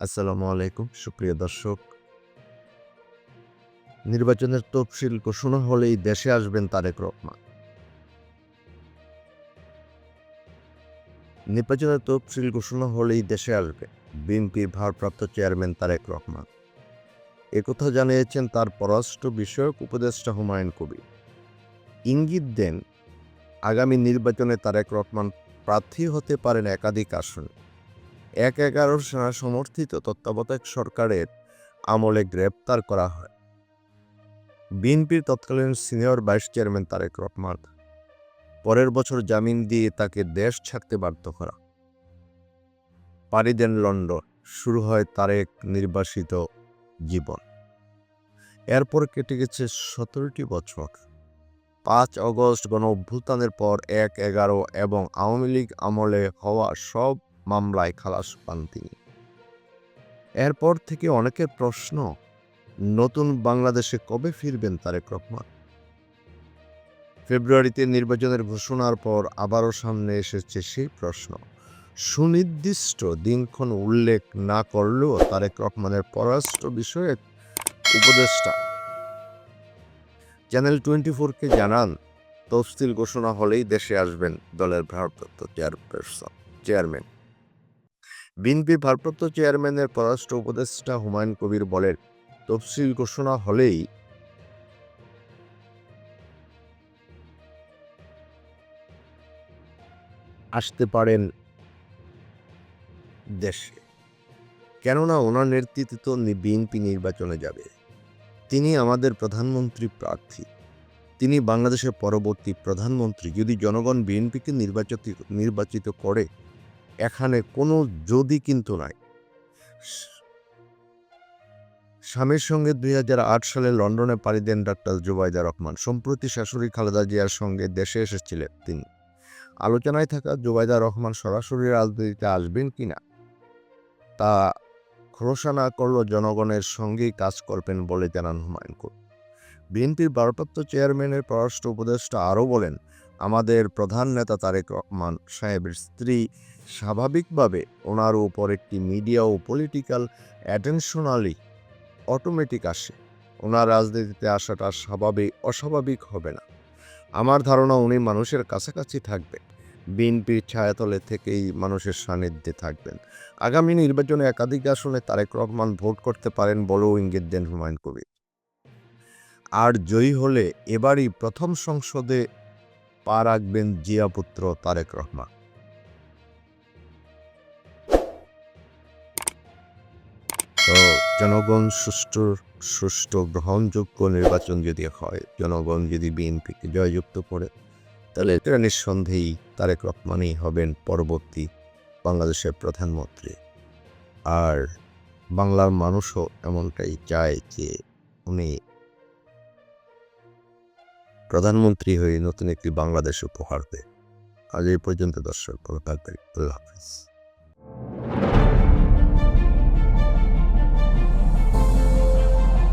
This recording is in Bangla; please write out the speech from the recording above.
আসসালামু আলাইকুম, সুপ্রিয় দর্শক। নির্বাচনের তফসিল ঘোষণা হলেই দেশে আসবেন তারেক রহমান। নির্বাচনের তফসিল ঘোষণা হলেই দেশে আসবে বিএনপির ভারপ্রাপ্ত চেয়ারম্যান তারেক রহমান। একথা জানিয়েছেন তার পররাষ্ট্র বিষয়ক উপদেষ্টা হুমায়ুন কবির। ইঙ্গিত দেন, আগামী নির্বাচনে তারেক রহমান প্রার্থী হতে পারেন একাধিক আসনে। এক এগারো সেনা সমর্থিত তত্ত্বাবধায়ক সরকারের আমলে গ্রেপ্তার করা হয়। বিএনপির তৎকালীন senior vice chairman Tarique Rahman, পরের বছর জামিন দিয়ে তাকে দেশ ছাড়তে বাধ্য করা। পাড়ি দেন লন্ডন, শুরু হয় তারেক নির্বাসিত জীবন। এরপর কেটে গেছে সতেরোটি বছর। পাঁচ অগস্ট গণ অভ্যুত্থানের পর এক এগারো এবং আওয়ামী লীগ আমলে হওয়া সব মামলায় খালাস পান তিনি। এরপর থেকে অনেকের প্রশ্ন, নতুন বাংলাদেশে কবে ফিরবেন তারেক রহমান? ফেব্রুয়ারিতে নির্বাচনের ঘোষণার পর আবারও সামনে এসেছে সেই প্রশ্ন, সুনির্দিষ্ট দিনক্ষণ উল্লেখ না করলেও তারেক রহমানের পররাষ্ট্র বিষয়ক উপদেষ্টা। চ্যানেল টোয়েন্টি ফোরকে জানান, তফসিল ঘোষণা হলেই দেশে আসবেন দলের ভারপ্রাপ্ত চেয়ারপারসন, চেয়ারম্যান। বিএনপির ভারপ্রাপ্ত চেয়ারম্যানের পররাষ্ট্র উপদেষ্টা হুমায়ুন কবির বলেন, তফসিল ঘোষণা হলেই আসতে পারেন দেশে। কেননা ওনার নেতৃত্বে বিএনপি নির্বাচনে যাবে। তিনি আমাদের প্রধানমন্ত্রী প্রার্থী। তিনি বাংলাদেশের পরবর্তী প্রধানমন্ত্রী। যদি জনগণ বিএনপিকে নির্বাচিত নির্বাচিত করে এখানে কোনো যদি কিন্তু নাই। স্বামীর সঙ্গে দুই হাজার আট সালে লন্ডনে পাড়ি দেন ডাক্তার জুবাইদা রহমান। সম্প্রতি শাশুড়ি খালেদা জিয়ার সঙ্গে দেশে এসেছিলেন তিনি। আলোচনায় থাকা জুবাইদা রহমান সরাসরি রাজনীতিতে আসবেন কি না, তা খোলসা না করলেও জনগণের সঙ্গেই কাজ করবেন বলে জানান হুমায়ুন কবির। বিএনপির ভারপ্রাপ্ত চেয়ারম্যানের পররাষ্ট্র উপদেষ্টা আরও বলেন আমাদের প্রধান নেতা তারেক রহমান সাহেবের স্ত্রী স্বাভাবিকভাবে ওনার উপর একটি মিডিয়া ও পলিটিক্যাল অ্যাটেনশনালি অটোমেটিক আসে। ওনার রাজনীতিতে আসাটা স্বাভাবিক, অস্বাভাবিক হবে না। আমার ধারণা উনি মানুষের কাছাকাছি থাকবেন। বিএনপির ছায়াতলে থেকেই মানুষের সান্নিধ্যে থাকবেন। আগামী নির্বাচনে একাধিক আসনে তারেক রহমান ভোট করতে পারেন বলেও ইঙ্গিত দেন হুমায়ুন কবির। আর জয়ী হলে এবারই প্রথম সংসদে পা রাখবেন জিয়াপুত্র তারেক রহমান। তো জনগণ সুষ্ঠু সুষ্ঠু, গ্রহণযোগ্য নির্বাচন যদি হয়, জনগণ যদি বিএনপিকে জয়যুক্ত করে, তাহলে এটা নিঃসন্দেহেই তারেক রহমানই হবেন পরবর্তী বাংলাদেশের প্রধানমন্ত্রী। আর বাংলার মানুষও এমনটাই চায় যে, উনি প্রধানমন্ত্রী হয়ে নতুন একটি বাংলাদেশ উপহার দেয় আজ এই পর্যন্ত দর্শক, ভালো থাকবেন। আল্লাহ হাফিজ।